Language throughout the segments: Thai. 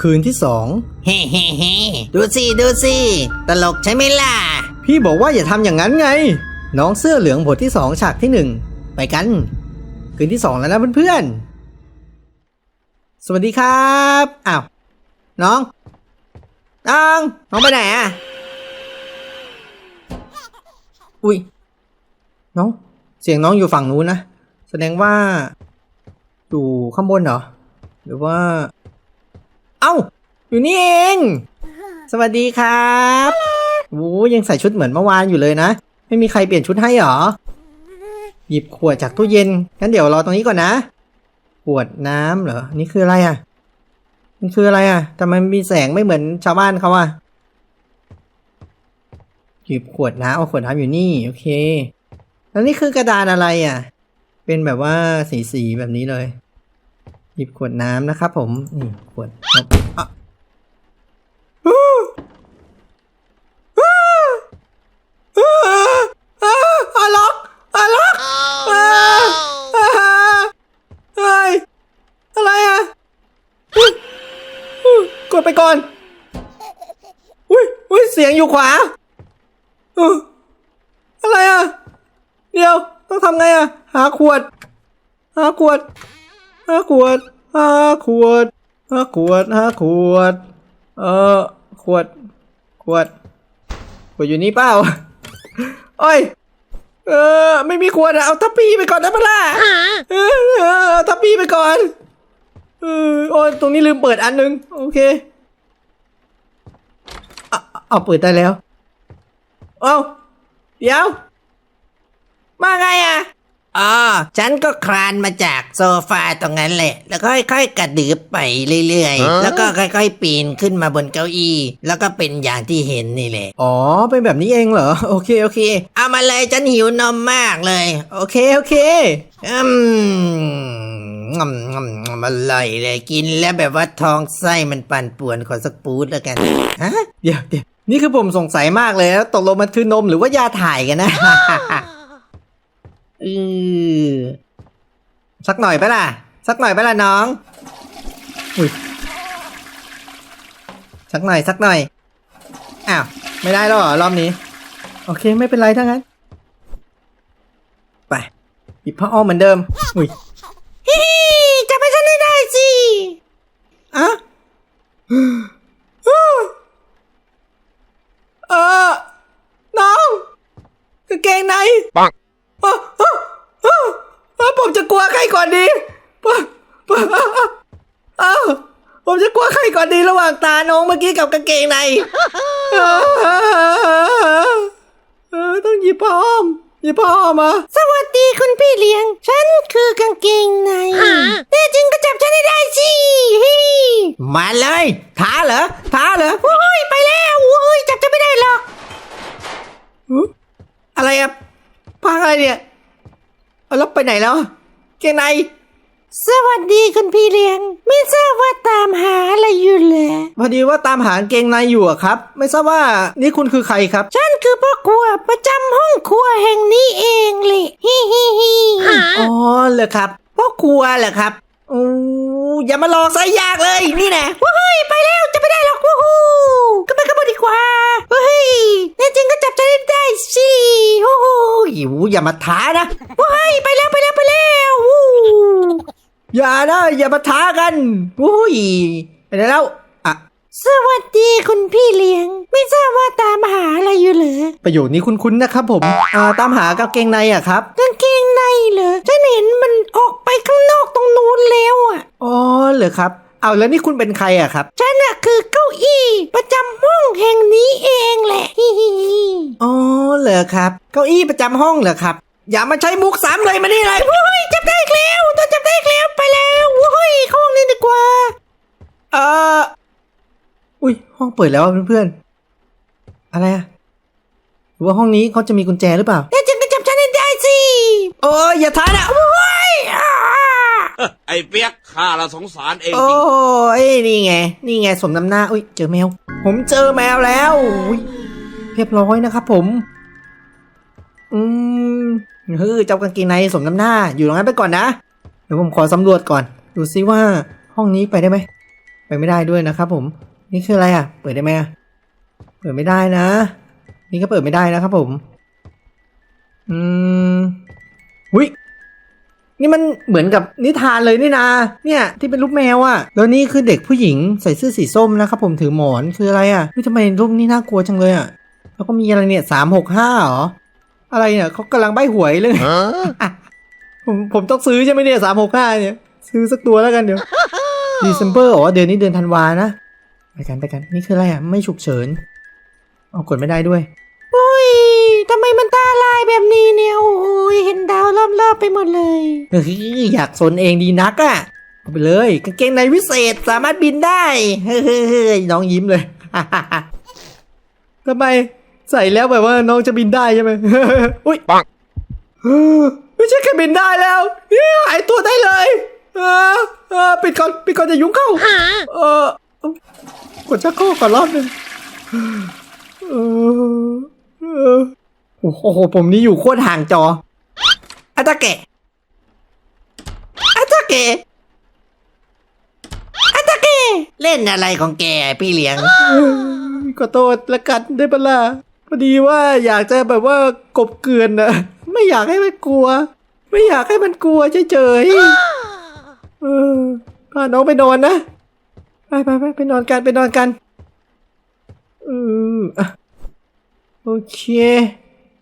คืนที่สองเฮ้เฮ้เฮ้ดูสิดูสิตลกใช่ไหมล่ะ พี่บอกว่าอย่าทำอย่างนั้นไง น้องเสื้อเหลืองบทที่สองฉากที่หนึ่งไปกัน คืนที่สองแล้วนะเพื่อนๆ สวัสดีครับอ้าวน้อง น้อง น้องไปไหนอะ อุ้ย น้อง เสียงน้องอยู่ฝั่งนู้นนะ แสดงว่า อยู่ข้างบนเหรอ หรือว่า เอ้า อยู่นี่เอง สวัสดีครับโอ้ยังใส่ชุดเหมือนเมื่อวานอยู่เลยนะ ไม่มีใครเปลี่ยนชุดให้หรอ หยิบขวดจากตู้เย็น งั้นเดี๋ยวรอตรงนี้ก่อนนะ ขวดน้ำเหรอ นี่คืออะไรอะ มันคืออะไรอะทำไมมันมีแสงไม่เหมือนชาวบ้านเขาอะ หยิบขวดน้ำเอาขวดน้ำอยู่นี่ โอเค แล้วนี่คือกระดานอะไรอะ เป็นแบบว่าสีสีๆแบบนี้เลย หยิบขวดน้ำนะครับผมนี่ขวดน้ำอะอาล็อกอาล็อกอ่าอ่าเฮ้ยอะไรอะกดไปก่อนอุ้ยอุ้ยเสียงอยู่ขวาอออะไรอะเดี๋ยวต้องทำไงอะหาขวด หาขวด ห้าขวดห้าขวดห้าขวดห้าขวด เออขวด ขวด ขวดอยู่นี่เปล่าโอ้ย เออ ไม่มีขวดอะเอาทัพพีไปก่อนนะพะล่ะเออเอาทัพพีไปก่อน เออโอ้ยตรงนี้ลืมเปิดอันนึง โอเคเอาเอาเปิดได้แล้ว เอาเดี๋ยว มาไงอะ อ๋อฉันก็คลานมาจากโซฟาตรงนั้นแหละ แล้วก็ค่อยๆ กระดืบไปเรื่อยๆแล้วก็ค่อยๆ ปีนขึ้นมาบนเก้าอี้ แล้วก็เป็นอย่างที่เห็นนี่แหละ อ๋อ เป็นแบบนี้เองเหรอ โอเคโอเค เอามาเลยฉันหิวนมมากเลย โอเคโอเค อืมงำงำงำอร่อยเลยกินแล้วแบบว่าท้องไส้มันปั่นป่วนขอสักปูดแล้วกันฮะ เดี๋ยวเดี๋ยวนี่คือผมสงสัยมากเลยแล้วตกลงมันคือนมหรือว่ายาถ่ายกันนะ อือสักหน่อยไปะล่ะ สักหน่อยไปะล่ะน้องอุ้ยสักหน่อยสักหน่อย อ้าว ไม่ได้แล้วเหรอรอบนี้ โอเคไม่เป็นไรทั้งนั้น ไปหยิบผ้าอ้อมเหมือนเดิม อุ้ยฮิจับไปฉันให้ได้สิอะ เออ น้องกางเกงใน ปัง เอ่อเอ่อเอ่อเอ่อผมจะกลัวใครก่อนดีปะปะเอ้าผมจะกลัวใครก่อนดีระหว่างตาน้องเมื่อกี้กับกางเกงในเออเออต้องหยิบผ้าอ้อมหยิบผ้าอ้อมมาสวัสดีคุณพี่เลี้ยง ฉันคือกางเกงในแน่จริงก็จับฉันให้ได้สิฮิมาเลยท้าเหรอท้าเหรอโอ้ยไปแล้วโอ้ยจับจะไม่ได้หรอกอุ๊ยอะไรอะพังอะไรเนี่ยเอาแล้วไปไหนแล้วเกงใน สวัสดีคุณพี่เลี้ยง ไม่ทราบว่าตามหาอะไรอยู่เหรอพอดีว่าตามหากางเกงในอยู่อะครับ ไม่ทราบว่านี่คุณคือใครครับ ฉันคือพ่อครัวประจำห้องครัวแห่งนี้เองเลยฮิฮิฮิอ๋อเหรอครับพ่อครัวเหรอครับอู้อย่ามาหลอกซะยากเลยนี่แน่ว้ายไปแล้วจะไม่ได้หรอกวู้ฮู้ก็ไปกันหมดดีกว่าเฮ้ยแน่จริงก็จับฉันให้ได้สิฮู้ฮู้หิวอย่ามาท้านะว้ายไปแล้วไปแล้วไปแล้ววู้ อย่านะอย่ามาท้ากันอุ้ยไปไหนแล้วอะสวัสดีคุณพี่เลี้ยง ไม่ทราบว่าตามหาอะไรอยู่เหรอประโยคนี้คุ้นๆนะครับผมอ่าตามหากางเกงในอะครับกางเกงในเหรอฉันเห็นมันออกไปข้างนอกตรงนู้นแล้วอะอ๋อเหรอครับเอาแล้วนี่คุณเป็นใครอะครับฉันน่ะคือเก้าอี้ประจำห้องแห่งนี้เองแหละฮิฮิฮิอ๋อเหรอครับ เก้าอี้ประจำห้องเหรอครับ อย่ามาใช้มุกซ้ำเลยมานี่เลยโอ้ยจับได้อีกแล้วตัวจับได้อีกแล้วไปแล้วโอ้ยเข้าห้องนี้ดีกว่า เอออุ้ยห้องเปิดแล้วอะเพื่อนๆอะไรอะหรือว่าห้องนี้เขาจะมีกุญแจหรือเปล่าแน่จริงก็จับฉันให้ได้สิโอ้ยอย่าท้านะโอ้ยอ่าไอ้เปียกข้าละสงสารเองโอ้จริงยนี่ไง นี่ไงสมน้ำหน้าอุ้ยเจอแมว ผมเจอแมวแล้วอุ๊ยเรียบร้อยนะครับผม อืม เฮ้ยเจ้ากางเกงในสมน้ำหน้า อยู่ตรงนั้นไปก่อนนะ เดี๋ยวผมขอสำรวจก่อน ดูซิว่าห้องนี้ไปได้ไหม ไปไม่ได้ด้วยนะครับผม นี่คืออะไรอะ เปิดได้ไหมอะ เปิดไม่ได้นะ นี่ก็เปิดไม่ได้นะครับผม อืมวินี่มันเหมือนกับนิทานเลยนี่นา เนี่ยที่เป็นรูปแมวอะ่ะ แล้วนี่คือเด็กผู้หญิงใส่เสื้อสีส้มนะครับผมถือหมอนคืออะไรอะ่ะทำไมรูปนี้น่ากลัวจังเลยอะ่ะ แล้วก็มีอะไรเนี่ยสามหกห้าหรอ อะไรเนี่ยเขากำลังใบหวยเลยผมผมต้องซื้อใช่ไหมเนี่ยสามหกห้าเนี่ย ซื้อสักตัวแล้วกันเดี๋ยว December อ๋อเดือนนี้เดือนธันวานะ ไปกันไปกัน นี่คืออะไรอะ ไม่ฉุกเฉินเอากดไม่ได้ด้วยอุ้ยทำไมมันตาลายแบบนี้เนี่ย โอ้ยเห็นดาวรอบๆไปหมดเลยเฮ้ยอยากสนเองดีนักอะ่ะเอาไปเลยกางเกงในวิเศษสามารถบินได้ เฮ้ยน้องยิ้มเลยทำไม ใส่แล้วแบบว่าน้องจะบินได้ใช่ไหมอุ้ยปังไม่ใช่แค่บินได้แล้วเนี่ยหายตัวได้เลยเออเออปิดก่อนปิดก่อนจะยุ่งเข้าเออกดชักโครกก่อนรอบหนึ่งเออเออโอ้โหผมนี่อยู่โคตรห่างจออาตาเกะอาตาเกะอาตาเกะเล่นอะไรของแกพี่เลี้ยงขอโทษละกันได้ปะล่ะ พอดีว่าอยากจะแบบว่ากบเกลือนนะไม่อยากให้มันกลัว ไม่อยากให้มันกลัวเฉยๆเออพาน้องไปนอนนะไปไปไปไปนอนกันไปนอนกันอืมอะโอเค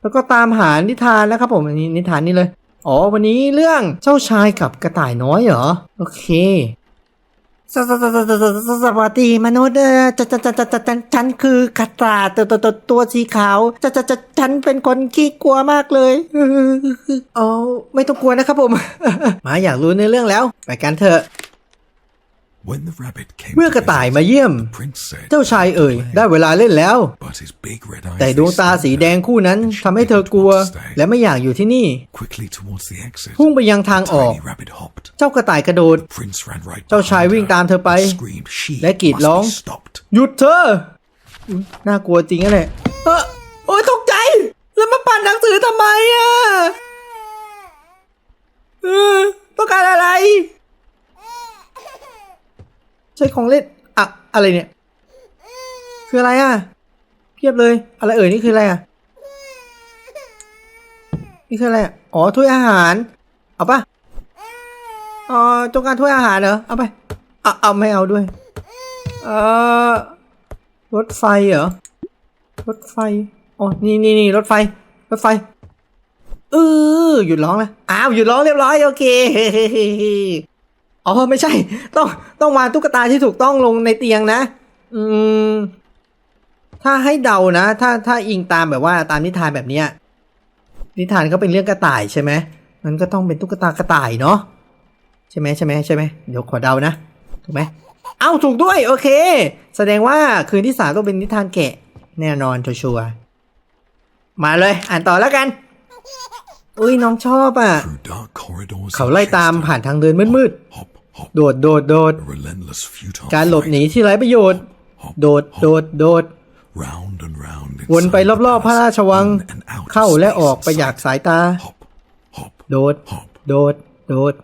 แล้วก็ตามหานิทานนะครับผมอันนี้นิทานนี่เลย อ๋อวันนี้เรื่องเจ้าชายกับกระต่ายน้อยเหรอ โอเค สสสสสวัสดีมนุษย์เออจะจะจะจะจะฉันคือกระต่ายตัวตัวตัวตัวสีขาวจะจะจะฉันเป็นคนขี้กลัวมากเลยอ๋อไม่ต้องกลัวนะครับผม มาอยากรู้ในเรื่องแล้ว ไปกันเถอะ เมื่อกระต่ายมาเยี่ยม the prince said, เจ้าชายเอ่ย ได้เวลาเล่นแล้ว but his big red eyes แต่ดวงตา they สีแดงคู่นั้นทำให้เธอกลัว และไม่อยากอยู่ที่นี่ quickly towards the exit. พุ่งไปยังทางออก Tiny rabbit hopped. เจ้ากระต่ายกระโดด Prince ran right เจ้าชาย behind วิ่ง her ตามเธอไป and screamed she และกรีด must ร้อง be stopped. หยุดเธออุ๊ยน่ากลัวจริงนะเนี่ยเออโอ้ยตกใจ แล้วมาปั่นหนังสือทำไมอะเออต้องการอะไร ใช้ของเล่นอะอะไรเนี่ย คืออะไรอะ เพียบเลย อะไรเอ่ยนี่คืออะไรอะ นี่คืออะไรอะอ๋อถ้วยอาหาร เอาปะอ๋อต้องการถ้วยอาหารเหรอ เอาไปเอาเอาไม่เอาด้วย เออรถไฟเหรอ รถไฟ อ๋อ นี่นี่นี่รถไฟ รถไฟเออหยุดร้องแล้วอ้าว หยุดร้องเรียบร้อย โอเค อ๋อไม่ใช่ ต้องต้องวางตุ๊กตาที่ถูกต้องลงในเตียงนะ อืม ถ้าให้เดานะ ถ้าถ้าอิงตามแบบว่าตามนิทานแบบเนี้ยนิทานเขาเป็นเรื่องกระต่ายใช่ไหมมันก็ต้องเป็นตุ๊กตากระต่ายเนาะใช่ไหมใช่ไหมใช่ไหมเดี๋ยวขอเดานะถูกไหมเอ้าถูกด้วย โอเค แสดงว่าคืนที่สามต้องเป็นนิทานแกะ แน่นอนชัวร์ๆมาเลย อ่านต่อแล้วกัน อุ้ยน้องชอบอะ Through dark corridors เขา and ไล่ตาม chased ผ่านทางเดินมืด hop, hop, ๆ โดดโดดโดด a relentless futile การหลบหนี flight. ที่ไร้ประโยชน์ Hop, โดดโดดโดด round and round วนไป inside the รอบๆพระ palace, ราชวัง in and out of เข้าและ space ออกไป and อยาก sight. สายตา Hop, hop, โดด hop. โดดโดด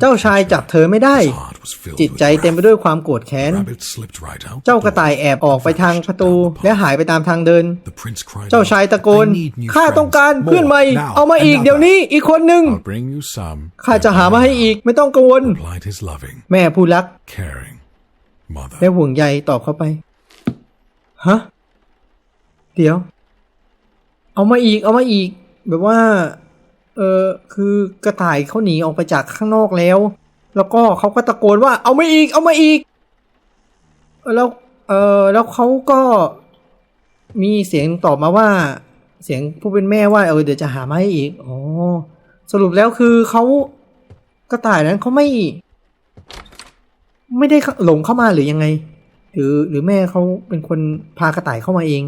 เจ้าชายจับเธอไม่ได้ His heart was filled จิต with ใจเต็มไป wrath. ด้วยความโกรธแค้น Rabbit slipped right out เจ้า the กระต่าย door แอบออกไปทางประตู and และหายไปตามทางเดิน The prince cried เจ้า out, ชายตะโกน "I need new ข้าต้องการ friends. เพื่อนใหม่ More, now, เอามาอีก another." เดี๋ยวนี้อีกคนหนึ่ง I'll bring you some. ข้าจะหามาให้อีกไม่ต้องกังวล replied his loving, แม่ผู้รัก caring mother. และห่วงใยตอบเข้าไป ฮะ เดี๋ยว เอามาอีกเอามาอีก แบบว่า เออคือกระต่ายเขาหนีออกไปจากข้างนอกแล้ว แล้วก็เขาก็ตะโกนว่าเอามาอีก เอามาอีก แล้วเออแล้วเขาก็มีเสียงตอบมาว่า เสียงผู้เป็นแม่ว่าเออเดี๋ยวจะหามาให้อีกอ๋อสรุปแล้วคือเขากระต่ายนั้นเขาไม่ ไม่ได้หลงเข้ามาหรือยังไง หรือหรือแม่เขาเป็นคนพากระต่ายเข้ามาเอง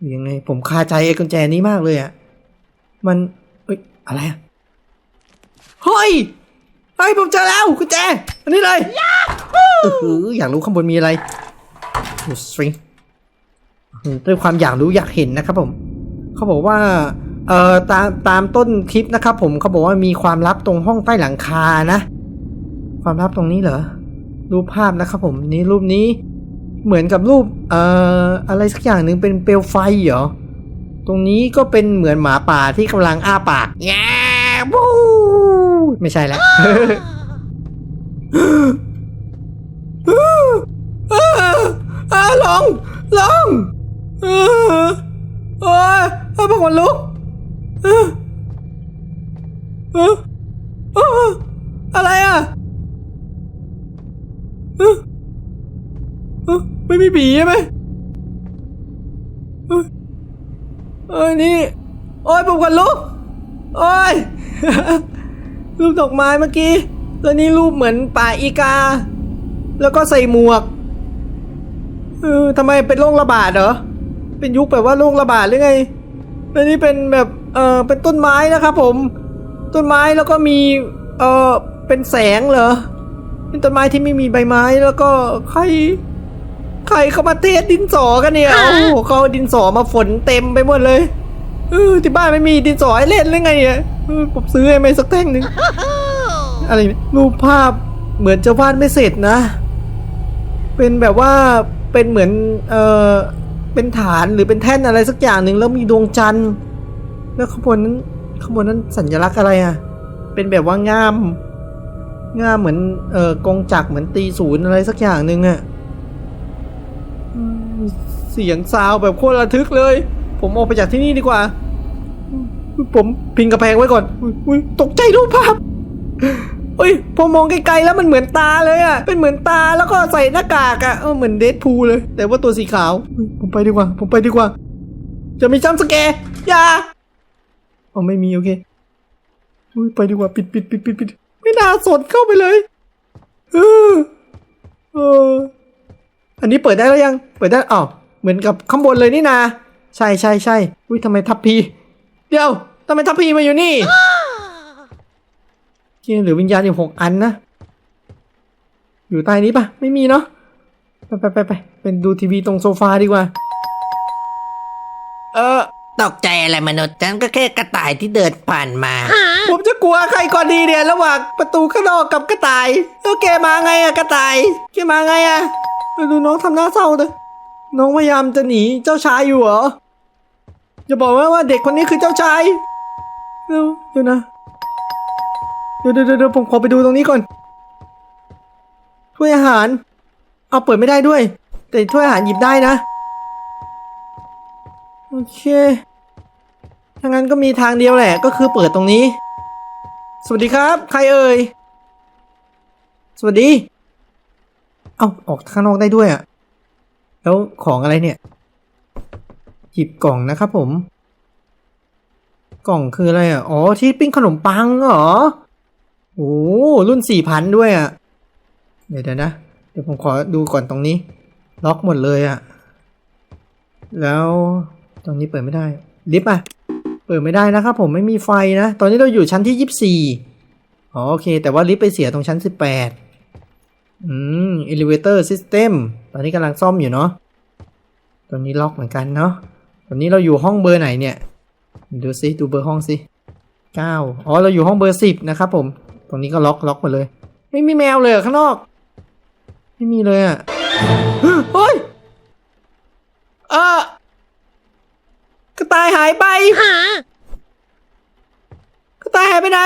อยังไง ผมคาใจไอ้กุญแจนี้มากเลยอะ่ะ มันเอ้ยอะไรอะเฮ้ยเฮ้ยผมเจอแล้วกุญแจอันนี้เลยเอออยากรู้ข้างบนมีอะไรดูสตริงด้วยความอยากรู้อยากเห็นนะครับผม เขาบอกว่าเอ่อตามตามต้นคลิปนะครับผมเขาบอกว่ามีความลับตรงห้องใต้หลังคานะ ความลับตรงนี้เหรอรูปภาพนะครับผมนี่รูปนี้เหมือนกับรูปเอ่ออะไรสักอย่างหนึ่งเป็นเปลวไฟเหรอต รงนี้ก็เป็นเหมือนหมาป่าที่กำลังอ้าปากแง่บูไม่ใช่แล้วอาลองลองเออโอ้ยเอาพวกมันลุกเออเอออะไรอะเออไม่มีผีใช่ไหมเออ เอ้ยนี่ โอ้ยพวกมันลุกโอ้ย รูปดอกไม้เมื่อกี้แล้วนี่รูปเหมือนป่าอีกา แล้วก็ใส่หมวกเออทำไมเป็นโรคระบาดเหรอ เป็นยุคแบบว่าโรคระบาดหรือไงแล้วนี่เป็นแบบ เออเป็นต้นไม้นะครับผม ต้นไม้แล้วก็มี เออเป็นแสงเหรอ เป็นต้นไม้ที่ไม่มีใบไม้แล้วก็ใคร ใครเขามาเทศดินสอกันเนี่ย โอ้โหเขาเอาดินสอมาฝนเต็มไปหมดเลยเออที่บ้านไม่มีดินสอให้เล่นหรือไงเนี่ยเออผมซื้อให้ไหมสักแท่งหนึ่งอะไรเนี่ยรูปภาพเหมือนจะวาดไม่เสร็จนะ เป็นแบบว่าเป็นเหมือนเออเป็นฐานหรือเป็นแท่นอะไรสักอย่างหนึ่งแล้วมีดวงจันทร์ แล้วข้างบนนั้นข้างบนนั้นสัญลักษณ์อะไรอะ เป็นแบบว่าง่าม ง่ามเหมือนเออกงจักรเหมือนตีศูนย์อะไรสักอย่างหนึ่งอะอืมเสียงซาวแบบโคตรระทึกเลย ผมออกไปจากที่นี่ดีกว่า ผมพิงกระแพงไว้ก่อนอุ๊ยตกใจรูปภาพเฮ้ยพอมองไกลๆแล้วมันเหมือนตาเลยอะเป็นเหมือนตาแล้วก็ใส่หน้ากากอะเออเหมือนเดดพูลเลย แต่ว่าตัวสีขาว ผมไปดีกว่า ผมไปดีกว่า จะมีจัมป์สแกอย่าอ๋อไม่มีโอเคอุ้ยไปดีกว่าปิดปิดปิดปิดปิดไม่น่าสดเข้าไปเลยเออเอออันนี้เปิดได้แล้วยัง เปิดได้อ๋อ เหมือนกับข้างบนเลยนี่นา ใช่ใช่ใช่อุ้ยทำไมทับพี เดี๋ยวทำไมทับพีมาอยู่นี่เกียเหลือวิญญาณอยู่หกอันนะ อยู่ใต้นี้ปะไม่มีเนาะ ไปไปไปไปเป็นดูทีวีตรงโซฟาดีกว่า เออตกใจอะไรมนุษย์ฉันก็แค่กระต่ายที่เดินผ่านมา ผมจะกลัวใครก่อนดีเนี่ยระหว่างประตูข้างนอกกับกระต่ายแล้วแกมาไงอะกระต่ายแกมาไงอะเออดูน้องทำหน้าเศร้าเลย น้องพยายามจะหนีเจ้าชายอยู่เหรออย่าบอกว่าว่าเด็กคนนี้คือเจ้าชายเดี๋ยวเดี๋ยวนะเดี๋ยวเดี๋ยวเดี๋ยวผมขอไปดูตรงนี้ก่อนถ้วยอาหาร เอาเปิดไม่ได้ด้วย แต่ถ้วยอาหารหยิบได้นะโอเคถ้างั้นก็มีทางเดียวแหละ ก็คือเปิดตรงนี้ สวัสดีครับ ใครเอ่ย สวัสดี เอาออกข้างนอกได้ด้วยอะ่ะ แล้วของอะไรเนี่ย หยิบกล่องนะครับผม กล่องคืออะไรอะ อ๋อ ที่ปิ้งขนมปังเหรอ โอ้รุ่นสี่พันด้วยอะเดี๋ยวเดี๋ยวนะ เดี๋ยวผมขอดูก่อนตรงนี้ ล็อกหมดเลยอะ แล้วตรงนี้เปิดไม่ได้ ลิฟต์อะ เปิดไม่ได้นะครับผมไม่มีไฟนะ ตอนนี้เราอยู่ชั้นที่ยี่สิบสี่อ๋อโอเค แต่ว่าลิฟต์ไปเสียตรงชั้นสิบแปด อืม elevator system ตอนนี้กำลังซ่อมอยู่เนาะตอนนี้ล็อกเหมือนกันเนาะตอนนี้เราอยู่ห้องเบอร์ไหนเนี่ย ดูซิดูเบอร์ห้องสิเก้าอ๋อ เราอยู่ห้องเบอร์สิบนะครับผม ตรงนี้ก็ล็อกล็อกหมดเลย ไม่มีแมวเลยเหรอข้างนอก ไม่มีเลยอะเฮ้ยเออกระต่ายหายไปกระต่ายหายไปไหน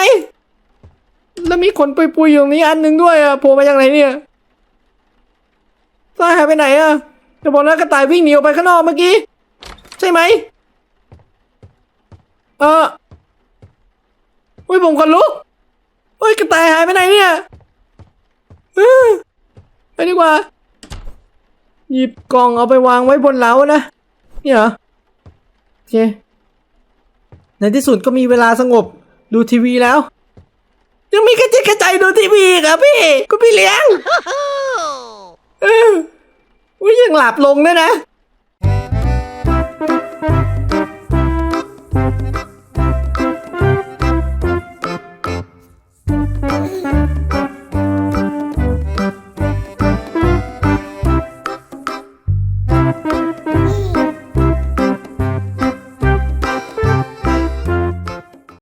แล้วมีขนปุยๆอยู่ตรงนี้อันหนึ่งด้วยอะโผล่มาจากไหนเนี่ยตาหายไปไหนอะจะบอกนะกระต่ายวิ่งหนีออกไปข้างนอกเมื่อกี้ ใช่ไหมเอออุ้ยผมขนลุกเฮ้ยกระต่ายหายไปไหนเนี่ยเออไปดีกว่า หยิบกล่องเอาไปวางไว้บนเล้านะเนี่ยเหรอโอเคในที่สุดก็มีเวลาสงบดูทีวีแล้ว ยังมีกระจิตกระใจดูทีวีอีกเหรอพี่ก็พี่เลี้ยงเอออุ้ยยังหลับลงด้วยนะ